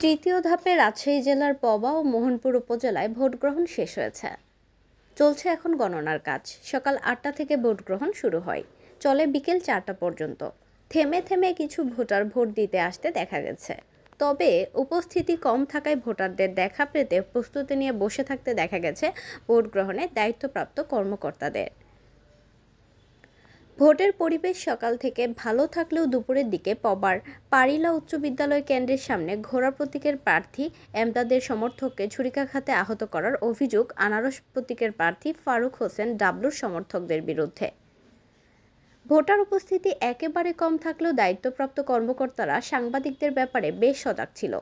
তৃতীয় ধাপে রাজশাহী জেলার পবা ও মোহনপুর উপজেলায় ভোট গ্রহণ শেষ হয়েছে। চলছে এখন গণনার কাজ। সকাল আটটা থেকে ভোট গ্রহণ শুরু হয়। চলে বিকেল চারটা পর্যন্ত। থেমে থেমে কিছু ভোটার ভোট দিতে আসতে দেখা গেছে। তবে উপস্থিতি কম থাকায় ভোটারদের দেখা পেতে প্রস্তুতি নিয়ে বসে থাকতে দেখা গেছে ভোট গ্রহণে দায়িত্বপ্রাপ্ত কর্মকর্তাদের। ভোটের পরিবেশ সকাল থেকে ভালো থাকলেও দুপুরের দিকে পবার। পারিলা উচ্চ বিদ্যালয় কেন্দ্রের সামনে ঘোড়া প্রতীকের প্রার্থী এমদাদের সমর্থককে ছুরিকাঘাতে আহত করার অভিযোগ আনারস প্রতীকের প্রার্থী ফারুক হোসেন ডাবলুর সমর্থকদের বিরুদ্ধে। ভোটার উপস্থিতি একেবারে কম থাকলেও দায়িত্বপ্রাপ্ত কর্মকর্তারা সাংবাদিকদের ব্যাপারে বেশ সজাগ ছিল।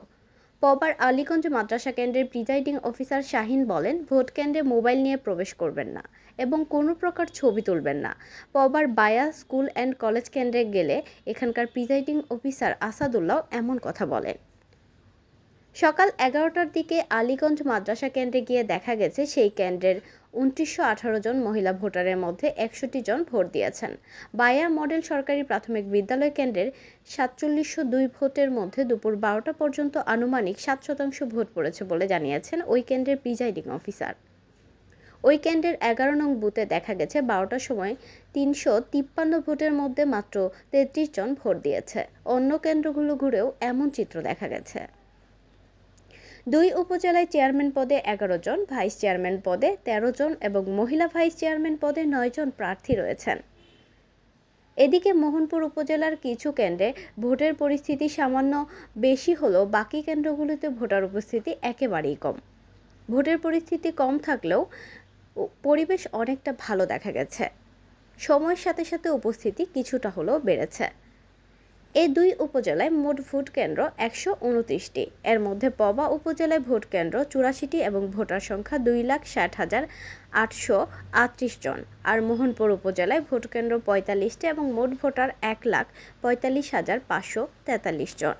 পবার আলীগঞ্জ মাদ্রাসা কেন্দ্রের প্রিজাইডিং অফিসার শাহিন বলেন, ভোট কেন্দ্রে মোবাইল নিয়ে প্রবেশ করবেন না এবং কোনো প্রকার ছবি তুলবেন না। পবার বায়া স্কুল অ্যান্ড কলেজ কেন্দ্রে গেলে এখানকার প্রিজাইডিং অফিসার আসাদুল্লাহ এমন কথা বলেন। সকাল এগারোটার দিকে আলীগঞ্জ মাদ্রাসা কেন্দ্রে গিয়ে দেখা গেছে সেই কেন্দ্রের উনত্রিশশো আঠারো জন মহিলা ভোটারের মধ্যে একষট্টি জন ভোট দিয়েছেন। বায়া মডেল সরকারি প্রাথমিক বিদ্যালয় কেন্দ্রের সাতচল্লিশশো দুই ভোটের মধ্যে দুপুর বারোটা পর্যন্ত আনুমানিক সাত শতাংশ ভোট পড়েছে বলে জানিয়েছেন ওই কেন্দ্রের প্রিজাইডিং অফিসার। ওই কেন্দ্রের এগারো নং বুথে দেখা গেছে বারোটার সময় তিনশো তিপ্পান্ন ভোটের মধ্যে মাত্র তেত্রিশ জন ভোট দিয়েছে। অন্য কেন্দ্রগুলো ঘুরেও এমন চিত্র দেখা গেছে। দুই উপজেলায় চেয়ারম্যান পদে এগারো জন, ভাইস চেয়ারম্যান পদে ১৩ জন এবং মহিলা ভাইস চেয়ারম্যান পদে নয় জন প্রার্থী রয়েছেন। এদিকে মোহনপুর উপজেলার কিছু কেন্দ্রে ভোটের পরিস্থিতি সামান্য বেশি হলেও বাকি কেন্দ্রগুলিতে ভোটার উপস্থিতি একেবারেই কম। ভোটের পরিস্থিতি কম থাকলেও পরিবেশ অনেকটা ভালো দেখা গেছে। সময়ের সাথে সাথে উপস্থিতি কিছুটা হলেও বেড়েছে। এ দুই উপজেলায় মোট ভোট কেন্দ্র একশো উনত্রিশটি। এর মধ্যে পবা উপজেলায় ভোট কেন্দ্র চুরাশিটি এবং ভোটার সংখ্যা দুই লাখ ষাট হাজার আটশো আটত্রিশ জন। আর মোহনপুর উপজেলায় ভোট কেন্দ্র পঁয়তাল্লিশটি এবং মোট ভোটার এক লাখ পঁয়তাল্লিশ হাজার পাঁচশো তেতাল্লিশ জন।